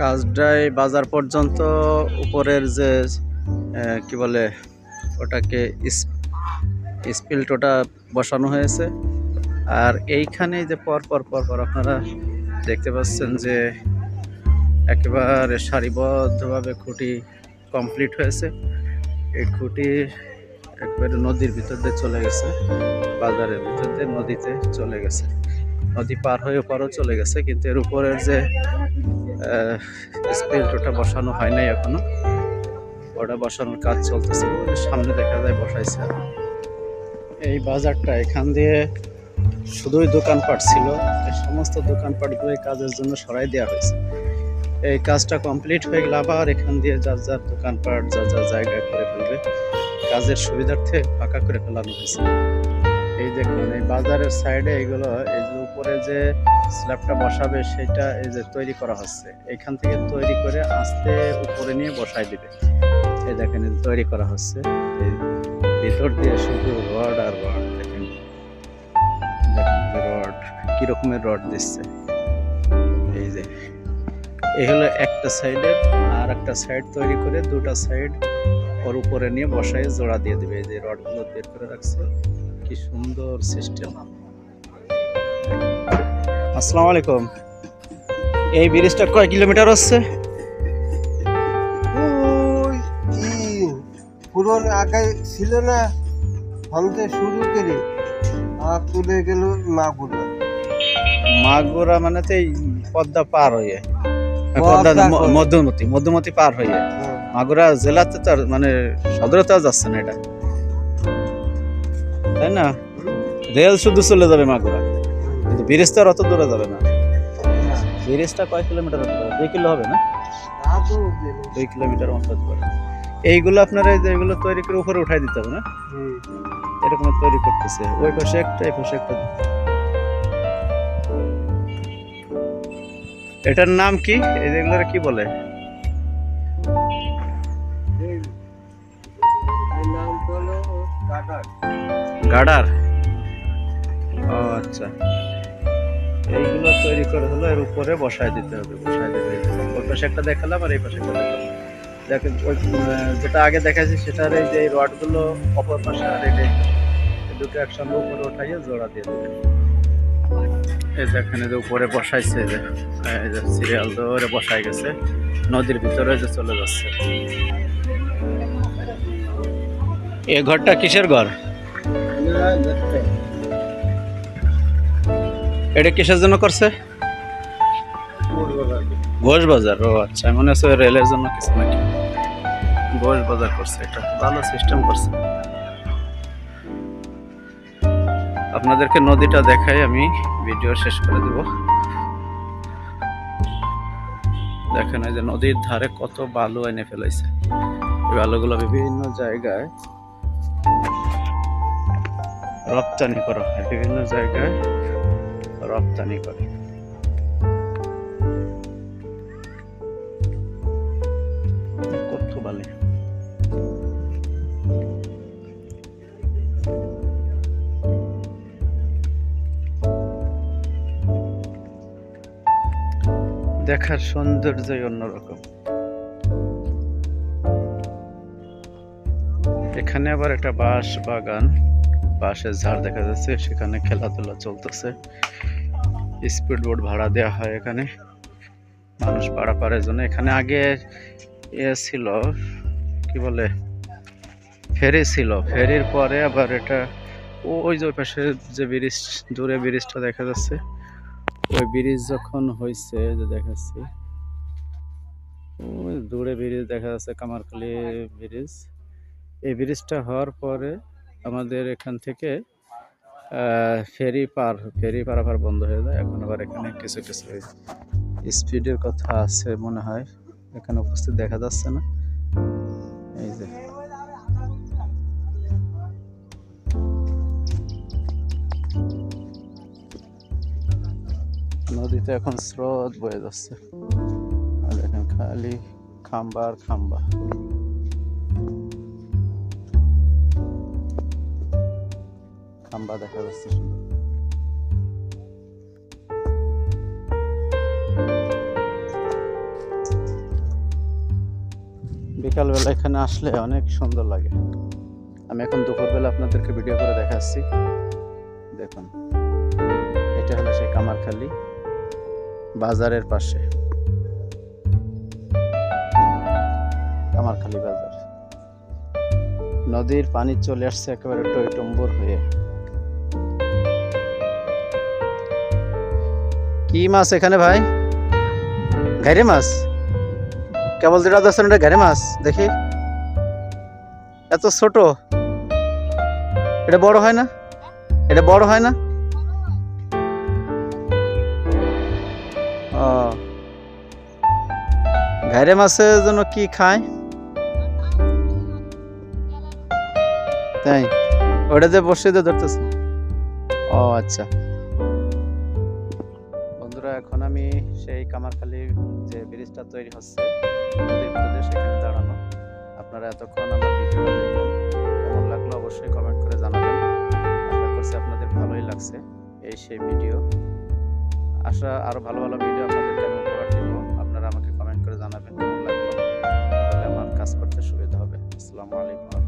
কাজডাই বাজার পর্যন্ত উপরের যে কি বলে, ওটাকে স্পিল্ট ওটা বসানো হয়েছে। আর এইখানে যে পর পর পর পর আপনারা দেখতে পাচ্ছেন যে একেবারে সারিবদ্ধভাবে খুঁটি কমপ্লিট হয়েছে। এই খুঁটি একবারে নদীর ভিতর দিয়ে চলে গেছে, বাজারের ভিতর দিয়ে নদীতে চলে গেছে। নদী পার হয়ে ওপারও চলে গেছে, কিন্তু এর উপরের যে স্পিল্ট ওটা বসানো হয় নাই এখনও। ওটা বসানোর কাজ চলতেছে সামনে দেখা যায় বসাইছে এই বাজারটা এখান দিয়ে শুধুই দোকানপাট ছিল, এই সমস্ত দোকানপাটগুলো কাজের জন্য সরাই দেওয়া হয়েছে। এই কাজটা কমপ্লিট হয়ে গেলে আবার এখান দিয়ে যার যার দোকানপাট, যার যার জায়গায় করে ফেলবে, কাজের সুবিধার্থে ফাঁকা করে ফেলানো হয়েছে। এই দেখুন, এই বাজারের সাইডে এগুলো, এই উপরে যে স্ল্যাবটা বসাবে সেটা এই যে তৈরি করা হচ্ছে। এখান থেকে তৈরি করে আস্তে উপরে নিয়ে বসাই দিবে। এই দেখেন তৈরি করা হচ্ছে। ভিতর দিয়ে শুধু রড আর রড দেখেন রড, কি রকমের রড দিচ্ছে। এই যে, এই হলো একটা সাইডের আর একটা সাইড তৈরি করে দুটা সাইড ওর উপরে নিয়ে বসায় জোড়া দিয়ে দিবে। এই যে রডগুলো বের করে রাখছে। কি সুন্দর সিস্টেম। আসসালামু আলাইকুম। এই ব্রিজটা কয় কিলোমিটার হচ্ছে? পুরন আগে ছিল না? হলতে শুরু করে। আর তুলে গেল মাগুরা। মাগুরা মানে তো এই পদ্মা পার হয়ে। পদ্মা। মধ্যমতি মধ্যমতি পার হয়ে। মাগুরা জেলাতে তো আর মানে সদরে তো যাচ্ছে না এটা। তাই না? রেল শুধু চলে যাবে মাগুরা। ব্রিজ তো অত দূরে যাবে না। ব্রিজটা কয় কিলোমিটার হতে পারে? দুই কিলো হবে না? দুই কিলোমিটার মতো হতে পারে এইগুলো আপনারা এই যে এগুলো তৈরি করে উপরে উঠাই দিতে হবে না? এরকম তৈরি করতেছে। ওই পাশে একটা এই পাশে একটা। এটার নাম কি? এই যেগুলোর কি বলে? ও আচ্ছা। এইগুলো তৈরি করে হলো এর উপরে বসায় দিতে হবে বসায় দিতে হবে। ওই পাশে একটা দেখালাম আর এই পাশে একটা দেখালাম। দেখেন ওই যেটা আগে দেখাচ্ছি সেটার এই যে এই রডগুলো অপর পাশে আর এই এই দুটো একসঙ্গে উপরে উঠাইয়ে জোড়া দিয়ে দেবে এই যে এখানে যে উপরে বসাইছে এই যে সিরিয়াল ধরে বসাই গেছে নদীর ভিতরে যে চলে যাচ্ছে। এ ঘরটা কিসের ঘর? এটা কিসের জন্য করছে? ঘোষ বাজার। ও আচ্ছা মনে হচ্ছে রেলের জন্য কিছু নাকি? ঘোষ বাজার করছে এটা, ভালো সিস্টেম করছে। আপনাদেরকে নদীটা দেখাই, আমি ভিডিও শেষ করে দেব। দেখেন এই যে নদীর ধারে কত বালু এনে ফেলাইছে। এই বালুগুলো বিভিন্ন জায়গায় রপ্তানি করা হয়, বিভিন্ন জায়গায় রপ্তানি করে। দেখার সৌন্দর্যই অন্যরকম। এখানে আবার একটা বাঁশ বাগান, বাঁশের ঝাড় দেখা যাচ্ছে, সেখানে খেলাধুলা চলতেছে। স্পিড বোট ভাড়া দেওয়া হয় এখানে। মানুষ পারাপারের জন্য। এখানে আগে এ ছিল, কি বলে, ফেরি ছিল। ফেরির পরে আবার এটা ওই যে পাশে যে ব্রিজ, দূরে ব্রিজটা দেখা যাচ্ছে। ওই ব্রিজ যখন হয়েছে যে দেখাচ্ছি ওই দূরে ব্রিজ দেখা যাচ্ছে, কামারখালী ব্রিজ। এই ব্রিজটা হওয়ার পরে আমাদের এখান থেকে ফেরি পার, ফেরি পারাপার বন্ধ হয়ে যায়। এখন আবার এখানে কিছু কিছু স্পিডের কথা আছে মনে হয়। এখানে উপস্থিত দেখা যাচ্ছে না। এই যে। নদীতে এখন স্রোত বয়ে যাচ্ছে। আর দেখেন খালি খাম্বা আর খাম্বা। খাম্বা দেখা যাচ্ছে বিকালবেলা এখানে আসলে অনেক সুন্দর লাগে। আমি এখন দুপুরবেলা আপনাদেরকে ভিডিও করে দেখাচ্ছি। দেখুন, এটা হলো সেই কামারখালি বাজারের পাশে। কামারখালি বাজার। নদীর পানি চলে আসছে একেবারে টইটম্বর হয়ে। কি মাছ এখানে ভাই? ঘাইরে মাছ? কেবল যেটা দেখছেন এটা ঘাইরে মাছ, দেখি। এত ছোট। এটা বড় হয় না? এটা বড় হয় না? ও। ঘাইরে মাছের জন্য কি খায়? তাই। ওটাতে বসে দিয়ে ধরতেছে। ও আচ্ছা। বন্ধুরা, এখন আমি সেই কামারখালী যে ব্রিজটা তৈরি হচ্ছে সেখানে দাঁড়ানো। আপনারা এতক্ষণ আমার ভিডিওটা দেখলেন, কেমন লাগল অবশ্যই কমেন্ট করে জানাবেন। আশা করছি আপনাদের ভালোই লাগছে এই সেই ভিডিও। আশা, আরও ভালো ভালো ভিডিও আপনাদেরকে আমি উপহার দিব আপনারা আমাকে কমেন্ট করে জানাবেন, কেমন লাগল। তাহলে আমার কাজ করতে সুবিধা হবে। আসসালামু আলাইকুম।